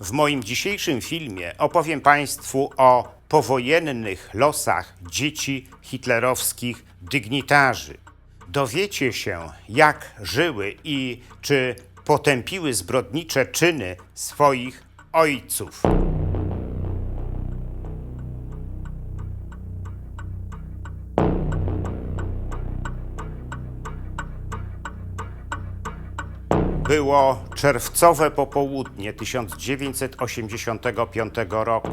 W moim dzisiejszym filmie opowiem Państwu o powojennych losach dzieci hitlerowskich dygnitarzy. Dowiecie się, jak żyły i czy potępiły zbrodnicze czyny swoich ojców. Było czerwcowe popołudnie 1985 roku,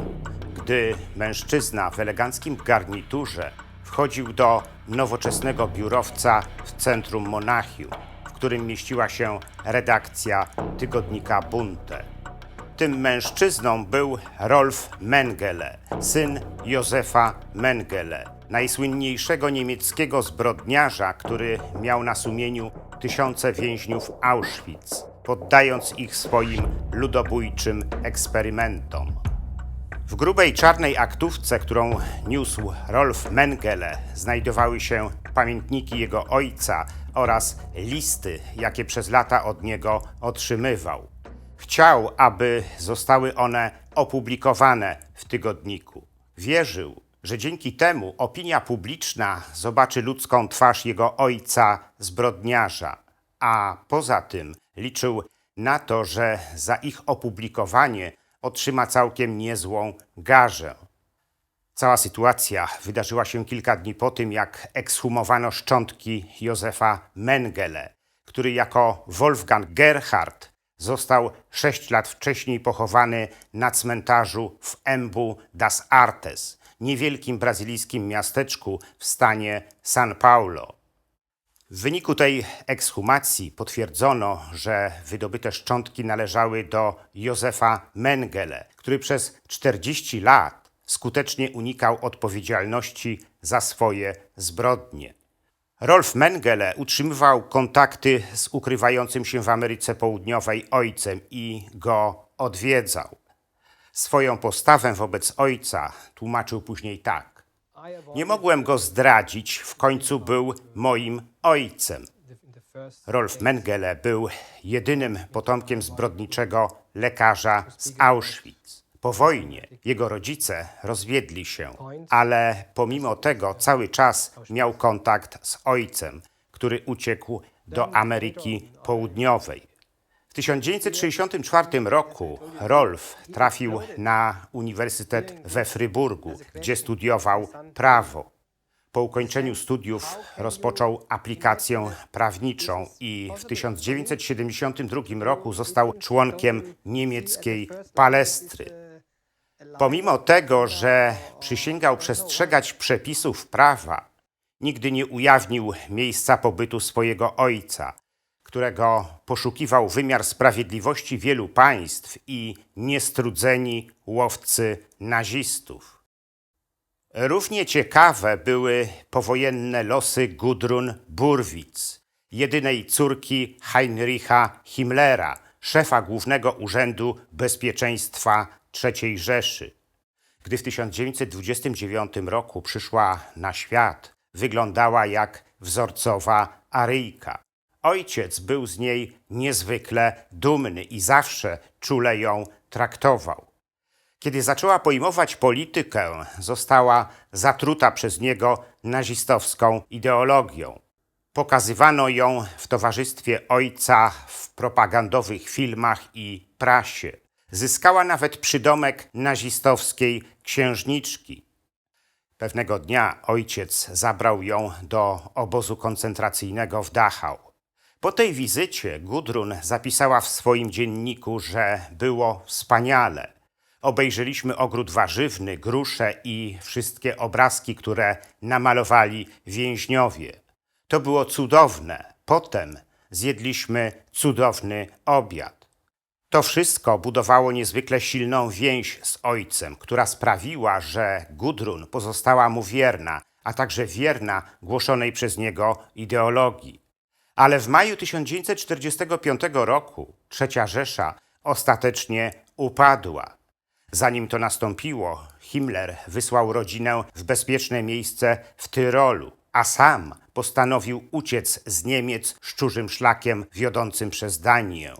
gdy mężczyzna w eleganckim garniturze wchodził do nowoczesnego biurowca w centrum Monachium, w którym mieściła się redakcja tygodnika Bunte. Tym mężczyzną był Rolf Mengele, syn Józefa Mengele, najsłynniejszego niemieckiego zbrodniarza, który miał na sumieniu tysiące więźniów Auschwitz, poddając ich swoim ludobójczym eksperymentom. W grubej czarnej aktówce, którą niósł Rolf Mengele, znajdowały się pamiętniki jego ojca oraz listy, jakie przez lata od niego otrzymywał. Chciał, aby zostały one opublikowane w tygodniku. Wierzył, że dzięki temu opinia publiczna zobaczy ludzką twarz jego ojca zbrodniarza, a poza tym liczył na to, że za ich opublikowanie otrzyma całkiem niezłą garzę. Cała sytuacja wydarzyła się kilka dni po tym, jak ekshumowano szczątki Józefa Mengele, który jako Wolfgang Gerhard został sześć lat wcześniej pochowany na cmentarzu w Embu das Artes, niewielkim brazylijskim miasteczku w stanie São Paulo. W wyniku tej ekshumacji potwierdzono, że wydobyte szczątki należały do Józefa Mengele, który przez 40 lat skutecznie unikał odpowiedzialności za swoje zbrodnie. Rolf Mengele utrzymywał kontakty z ukrywającym się w Ameryce Południowej ojcem i go odwiedzał. Swoją postawę wobec ojca tłumaczył później tak. Nie mogłem go zdradzić, w końcu był moim ojcem. Rolf Mengele był jedynym potomkiem zbrodniczego lekarza z Auschwitz. Po wojnie jego rodzice rozwiedli się, ale pomimo tego cały czas miał kontakt z ojcem, który uciekł do Ameryki Południowej. W 1964 roku Rolf trafił na uniwersytet we Fryburgu, gdzie studiował prawo. Po ukończeniu studiów rozpoczął aplikację prawniczą i w 1972 roku został członkiem niemieckiej palestry. Pomimo tego, że przysięgał przestrzegać przepisów prawa, nigdy nie ujawnił miejsca pobytu swojego ojca, którego poszukiwał wymiar sprawiedliwości wielu państw i niestrudzeni łowcy nazistów. Równie ciekawe były powojenne losy Gudrun Burwitz, jedynej córki Heinricha Himmlera, szefa Głównego Urzędu Bezpieczeństwa III Rzeszy. Gdy w 1929 roku przyszła na świat, wyglądała jak wzorcowa Aryjka. Ojciec był z niej niezwykle dumny i zawsze czule ją traktował. Kiedy zaczęła pojmować politykę, została zatruta przez niego nazistowską ideologią. Pokazywano ją w towarzystwie ojca w propagandowych filmach i prasie. Zyskała nawet przydomek nazistowskiej księżniczki. Pewnego dnia ojciec zabrał ją do obozu koncentracyjnego w Dachau. Po tej wizycie Gudrun zapisała w swoim dzienniku, że było wspaniale. Obejrzeliśmy ogród warzywny, grusze i wszystkie obrazki, które namalowali więźniowie. To było cudowne. Potem zjedliśmy cudowny obiad. To wszystko budowało niezwykle silną więź z ojcem, która sprawiła, że Gudrun pozostała mu wierna, a także wierna głoszonej przez niego ideologii. Ale w maju 1945 roku Trzecia Rzesza ostatecznie upadła. Zanim to nastąpiło, Himmler wysłał rodzinę w bezpieczne miejsce w Tyrolu, a sam postanowił uciec z Niemiec szczurzym szlakiem wiodącym przez Danię.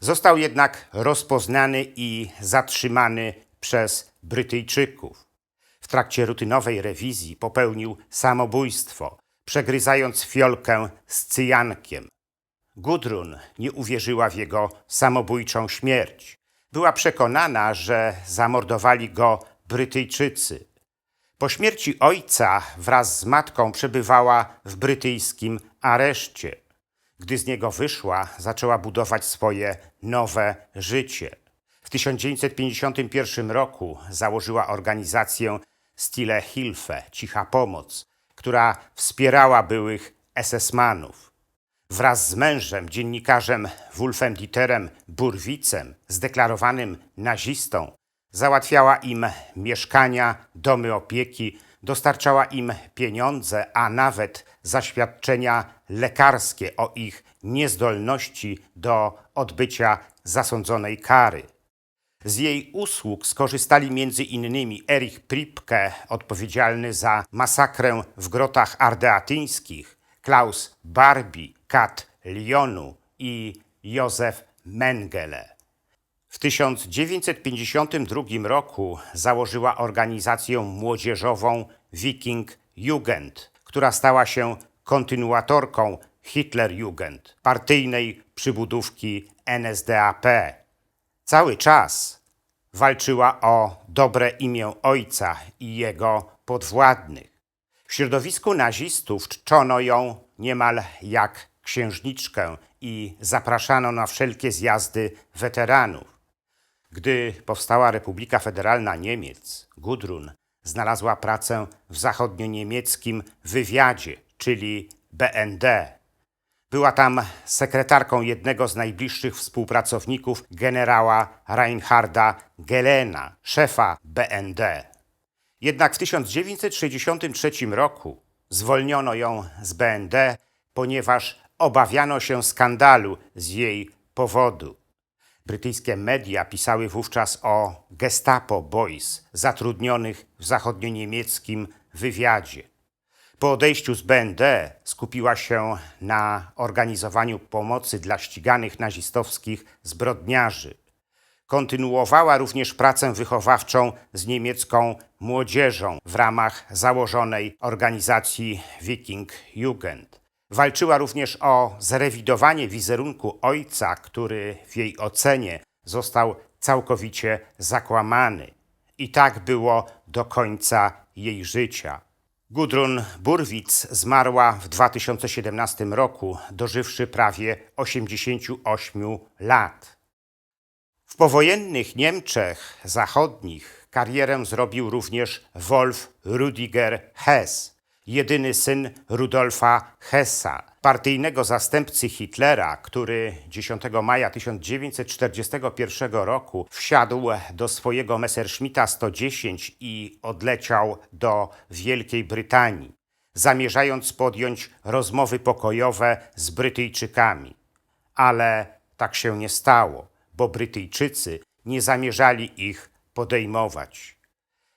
Został jednak rozpoznany i zatrzymany przez Brytyjczyków. W trakcie rutynowej rewizji popełnił samobójstwo, przegryzając fiolkę z cyjankiem. Gudrun nie uwierzyła w jego samobójczą śmierć. Była przekonana, że zamordowali go Brytyjczycy. Po śmierci ojca wraz z matką przebywała w brytyjskim areszcie. Gdy z niego wyszła, zaczęła budować swoje nowe życie. W 1951 roku założyła organizację Stille Hilfe, Cicha Pomoc, która wspierała byłych SS-manów. Wraz z mężem, dziennikarzem Wolfem Dieterem Burwicem, zdeklarowanym nazistą, załatwiała im mieszkania, domy opieki, dostarczała im pieniądze, a nawet zaświadczenia lekarskie o ich niezdolności do odbycia zasądzonej kary. Z jej usług skorzystali innymi Erich Pripke, odpowiedzialny za masakrę w grotach ardeatyńskich, Klaus Barbie, Kat Lionu i Józef Mengele. W 1952 roku założyła organizację młodzieżową Viking Jugend, która stała się kontynuatorką Hitlerjugend, partyjnej przybudówki NSDAP. Cały czas walczyła o dobre imię ojca i jego podwładnych. W środowisku nazistów czczono ją niemal jak księżniczkę i zapraszano na wszelkie zjazdy weteranów. Gdy powstała Republika Federalna Niemiec, Gudrun znalazła pracę w zachodnioniemieckim wywiadzie, czyli BND. Była tam sekretarką jednego z najbliższych współpracowników generała Reinharda Gelena, szefa BND. Jednak w 1963 roku zwolniono ją z BND, ponieważ obawiano się skandalu z jej powodu. Brytyjskie media pisały wówczas o Gestapo Boys zatrudnionych w zachodnioniemieckim wywiadzie. Po odejściu z BND skupiła się na organizowaniu pomocy dla ściganych nazistowskich zbrodniarzy. Kontynuowała również pracę wychowawczą z niemiecką młodzieżą w ramach założonej organizacji Viking Jugend. Walczyła również o zrewidowanie wizerunku ojca, który w jej ocenie został całkowicie zakłamany. I tak było do końca jej życia. Gudrun Burwitz zmarła w 2017 roku, dożywszy prawie 88 lat. W powojennych Niemczech Zachodnich karierę zrobił również Wolf Rudiger Hess, jedyny syn Rudolfa Hessa, partyjnego zastępcy Hitlera, który 10 maja 1941 roku wsiadł do swojego Messerschmitta 110 i odleciał do Wielkiej Brytanii, zamierzając podjąć rozmowy pokojowe z Brytyjczykami. Ale tak się nie stało, bo Brytyjczycy nie zamierzali ich podejmować.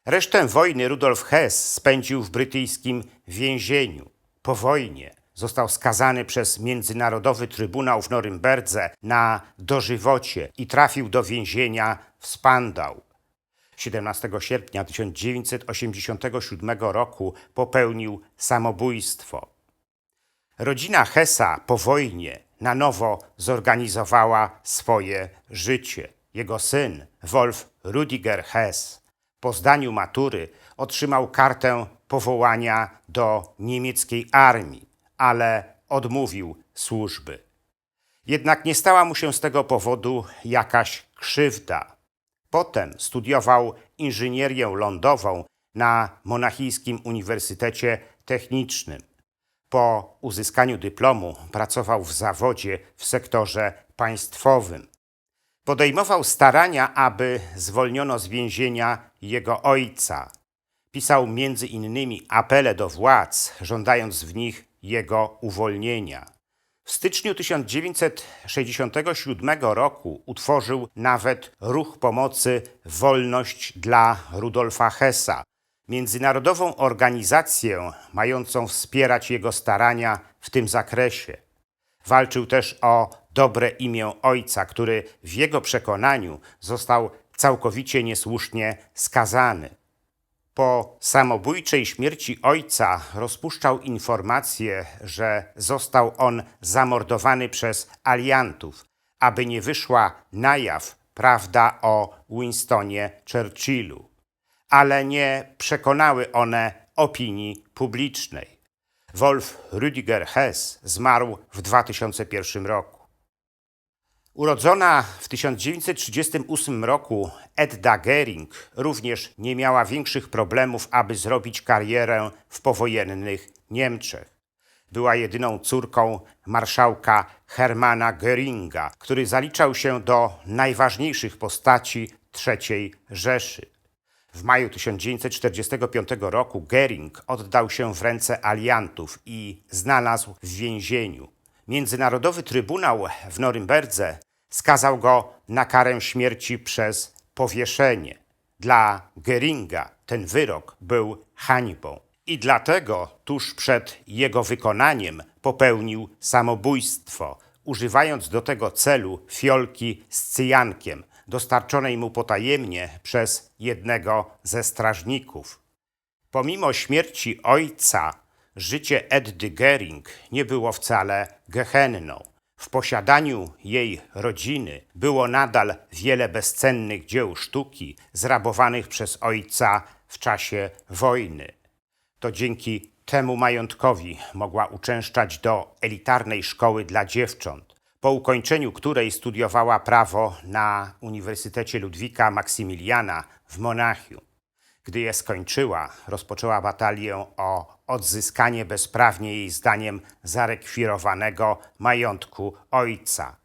Resztę wojny Rudolf Hess spędził w brytyjskim więzieniu. Po wojnie został skazany przez Międzynarodowy Trybunał w Norymberdze na dożywocie i trafił do więzienia w Spandau. 17 sierpnia 1987 roku popełnił samobójstwo. Rodzina Hessa po wojnie na nowo zorganizowała swoje życie. Jego syn, Wolf Rudiger Hess, po zdaniu matury otrzymał kartę powołania do niemieckiej armii, ale odmówił służby. Jednak nie stała mu się z tego powodu jakaś krzywda. Potem studiował inżynierię lądową na Monachijskim Uniwersytecie Technicznym. Po uzyskaniu dyplomu pracował w zawodzie w sektorze państwowym. Podejmował starania, aby zwolniono z więzienia jego ojca. Pisał między innymi apele do władz, żądając w nich jego uwolnienia. W styczniu 1967 roku utworzył nawet ruch pomocy Wolność dla Rudolfa Hessa, międzynarodową organizację mającą wspierać jego starania w tym zakresie. Walczył też o dobre imię ojca, który w jego przekonaniu został całkowicie niesłusznie skazany. Po samobójczej śmierci ojca rozpuszczał informację, że został on zamordowany przez aliantów, aby nie wyszła na jaw prawda o Winstonie Churchillu. Ale nie przekonały one opinii publicznej. Wolf Rüdiger Hess zmarł w 2001 roku. Urodzona w 1938 roku Edda Gering również nie miała większych problemów, aby zrobić karierę w powojennych Niemczech. Była jedyną córką marszałka Hermana Göringa, który zaliczał się do najważniejszych postaci III Rzeszy. W maju 1945 roku Göring oddał się w ręce aliantów i znalazł w więzieniu. Międzynarodowy Trybunał w Norymberdze skazał go na karę śmierci przez powieszenie. Dla Geringa ten wyrok był hańbą. I dlatego tuż przed jego wykonaniem popełnił samobójstwo, używając do tego celu fiolki z cyjankiem, dostarczonej mu potajemnie przez jednego ze strażników. Pomimo śmierci ojca, życie Eddy Gering nie było wcale gehenną. W posiadaniu jej rodziny było nadal wiele bezcennych dzieł sztuki zrabowanych przez ojca w czasie wojny. To dzięki temu majątkowi mogła uczęszczać do elitarnej szkoły dla dziewcząt, po ukończeniu której studiowała prawo na Uniwersytecie Ludwika Maksymiliana w Monachium. Gdy je skończyła, rozpoczęła batalię o odzyskanie bezprawnie jej zdaniem zarekwirowanego majątku ojca.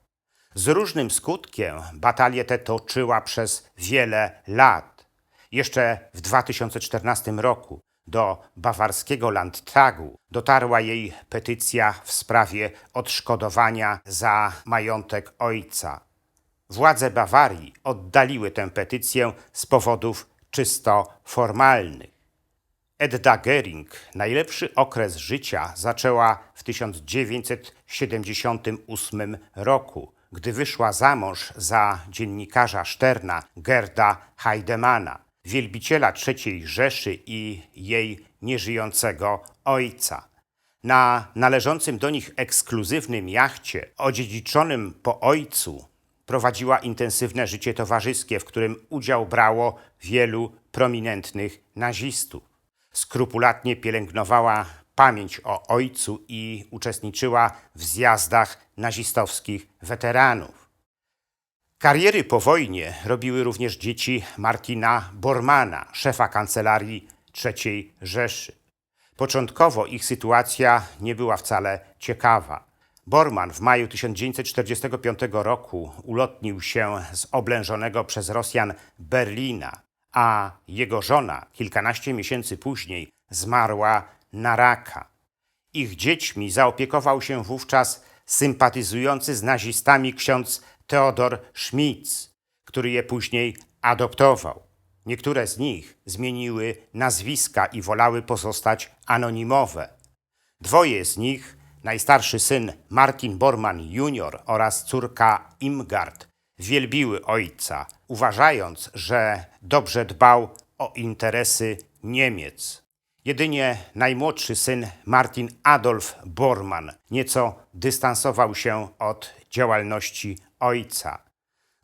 Z różnym skutkiem batalię tę toczyła przez wiele lat. Jeszcze w 2014 roku do bawarskiego Landtagu dotarła jej petycja w sprawie odszkodowania za majątek ojca. Władze Bawarii oddaliły tę petycję z powodów czysto formalnych. Edda Gering najlepszy okres życia zaczęła w 1978 roku, gdy wyszła za mąż za dziennikarza Szterna Gerda Heidemana, wielbiciela III Rzeszy i jej nieżyjącego ojca. Na należącym do nich ekskluzywnym jachcie, odziedziczonym po ojcu, prowadziła intensywne życie towarzyskie, w którym udział brało wielu prominentnych nazistów. Skrupulatnie pielęgnowała pamięć o ojcu i uczestniczyła w zjazdach nazistowskich weteranów. Kariery po wojnie robiły również dzieci Martina Bormana, szefa kancelarii III Rzeszy. Początkowo ich sytuacja nie była wcale ciekawa. Borman w maju 1945 roku ulotnił się z oblężonego przez Rosjan Berlina, a jego żona kilkanaście miesięcy później zmarła na raka. Ich dziećmi zaopiekował się wówczas sympatyzujący z nazistami ksiądz Teodor Schmitz, który je później adoptował. Niektóre z nich zmieniły nazwiska i wolały pozostać anonimowe. Dwoje z nich, najstarszy syn Martin Bormann Jr. oraz córka Imgard, wielbiły ojca, uważając, że dobrze dbał o interesy Niemiec. Jedynie najmłodszy syn Martin Adolf Bormann nieco dystansował się od działalności ojca.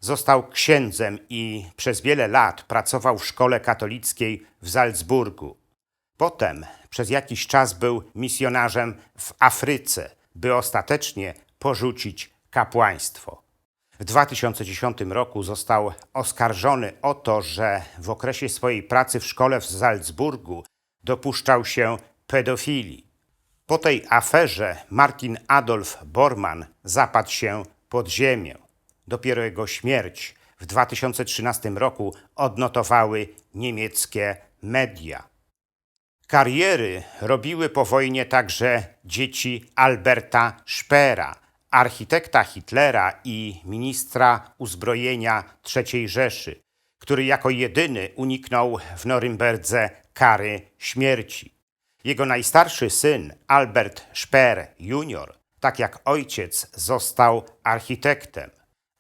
Został księdzem i przez wiele lat pracował w szkole katolickiej w Salzburgu. Potem przez jakiś czas był misjonarzem w Afryce, by ostatecznie porzucić kapłaństwo. W 2010 roku został oskarżony o to, że w okresie swojej pracy w szkole w Salzburgu dopuszczał się pedofilii. Po tej aferze Martin Adolf Bormann zapadł się pod ziemię. Dopiero jego śmierć w 2013 roku odnotowały niemieckie media. Kariery robiły po wojnie także dzieci Alberta Speera, architekta Hitlera i ministra uzbrojenia III Rzeszy, który jako jedyny uniknął w Norymberdze kary śmierci. Jego najstarszy syn, Albert Speer Jr., Tak jak ojciec został architektem,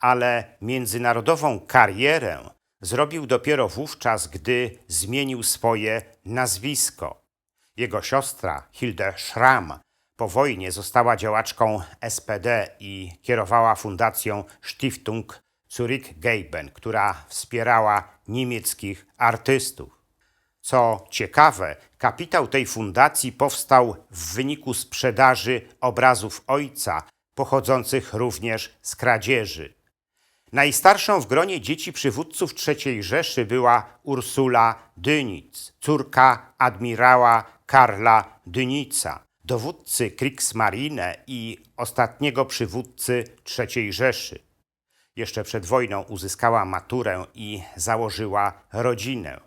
ale międzynarodową karierę zrobił dopiero wówczas, gdy zmienił swoje nazwisko. Jego siostra Hilde Schramm po wojnie została działaczką SPD i kierowała fundacją Stiftung Zurich-Geben, która wspierała niemieckich artystów. Co ciekawe, kapitał tej fundacji powstał w wyniku sprzedaży obrazów ojca, pochodzących również z kradzieży. Najstarszą w gronie dzieci przywódców III Rzeszy była Ursula Dönitz, córka admirała Karla Dynica, dowódcy Kriegsmarine i ostatniego przywódcy III Rzeszy. Jeszcze przed wojną uzyskała maturę i założyła rodzinę.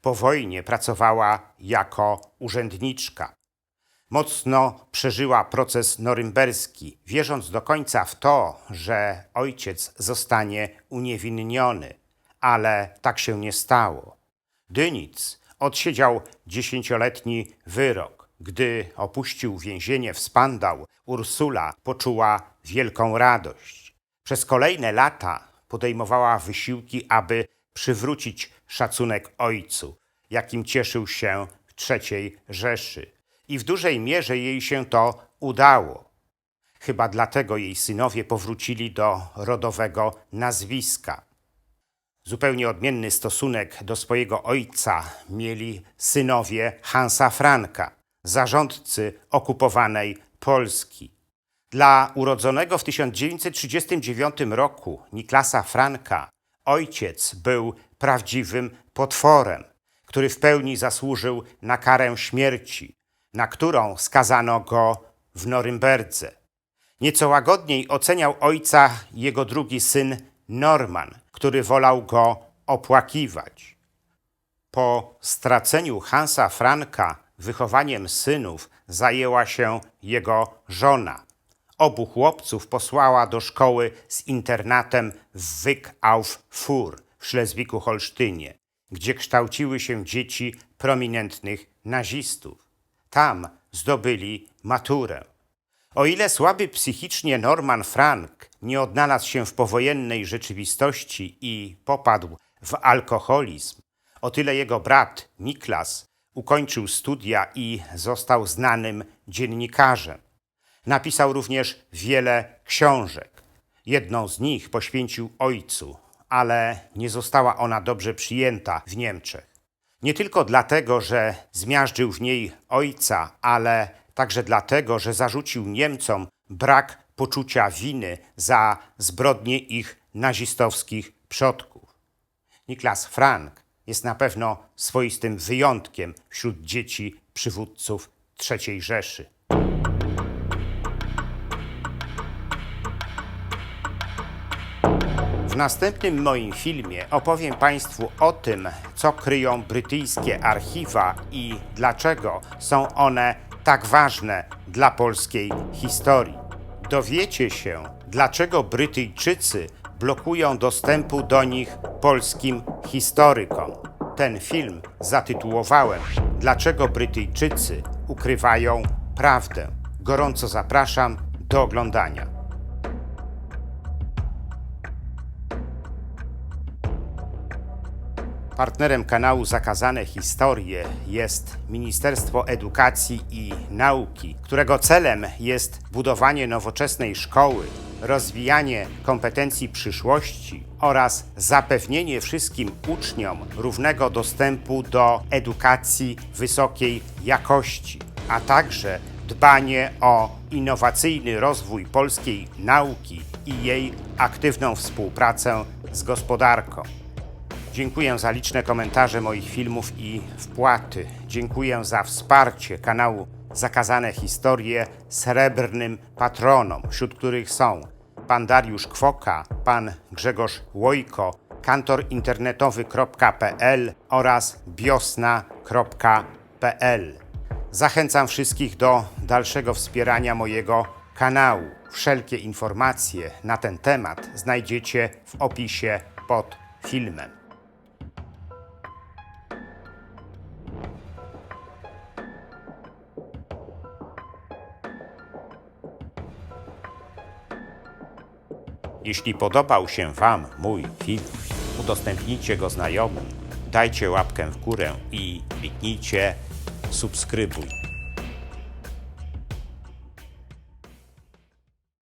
Po wojnie pracowała jako urzędniczka. Mocno przeżyła proces norymberski, wierząc do końca w to, że ojciec zostanie uniewinniony, ale tak się nie stało. Dynic odsiedział dziesięcioletni wyrok. Gdy opuścił więzienie w Spandau, Ursula poczuła wielką radość. Przez kolejne lata podejmowała wysiłki, aby przywrócić szacunek ojcu, jakim cieszył się w III Rzeszy. I w dużej mierze jej się to udało. Chyba dlatego jej synowie powrócili do rodowego nazwiska. Zupełnie odmienny stosunek do swojego ojca mieli synowie Hansa Franka, zarządcy okupowanej Polski. Dla urodzonego w 1939 roku Niklasa Franka ojciec był prawdziwym potworem, który w pełni zasłużył na karę śmierci, na którą skazano go w Norymberdze. Nieco łagodniej oceniał ojca jego drugi syn Norman, który wolał go opłakiwać. Po straceniu Hansa Franka wychowaniem synów zajęła się jego żona. Obu chłopców posłała do szkoły z internatem w Wyk auf Fur w Szlezwiku-Holsztynie, gdzie kształciły się dzieci prominentnych nazistów. Tam zdobyli maturę. O ile słaby psychicznie Norman Frank nie odnalazł się w powojennej rzeczywistości i popadł w alkoholizm, o tyle jego brat Niklas ukończył studia i został znanym dziennikarzem. Napisał również wiele książek. Jedną z nich poświęcił ojcu, ale nie została ona dobrze przyjęta w Niemczech. Nie tylko dlatego, że zmiażdżył w niej ojca, ale także dlatego, że zarzucił Niemcom brak poczucia winy za zbrodnie ich nazistowskich przodków. Niklas Frank jest na pewno swoistym wyjątkiem wśród dzieci przywódców III Rzeszy. W następnym moim filmie opowiem Państwu o tym, co kryją brytyjskie archiwa i dlaczego są one tak ważne dla polskiej historii. Dowiecie się, dlaczego Brytyjczycy blokują dostępu do nich polskim historykom. Ten film zatytułowałem Dlaczego Brytyjczycy ukrywają prawdę. Gorąco zapraszam do oglądania. Partnerem kanału Zakazane Historie jest Ministerstwo Edukacji i Nauki, którego celem jest budowanie nowoczesnej szkoły, rozwijanie kompetencji przyszłości oraz zapewnienie wszystkim uczniom równego dostępu do edukacji wysokiej jakości, a także dbanie o innowacyjny rozwój polskiej nauki i jej aktywną współpracę z gospodarką. Dziękuję za liczne komentarze moich filmów i wpłaty. Dziękuję za wsparcie kanału Zakazane Historie srebrnym patronom, wśród których są pan Dariusz Kwoka, pan Grzegorz Łojko, kantorinternetowy.pl oraz biosna.pl. Zachęcam wszystkich do dalszego wspierania mojego kanału. Wszelkie informacje na ten temat znajdziecie w opisie pod filmem. Jeśli podobał się Wam mój film, udostępnijcie go znajomym, dajcie łapkę w górę i kliknijcie subskrybuj.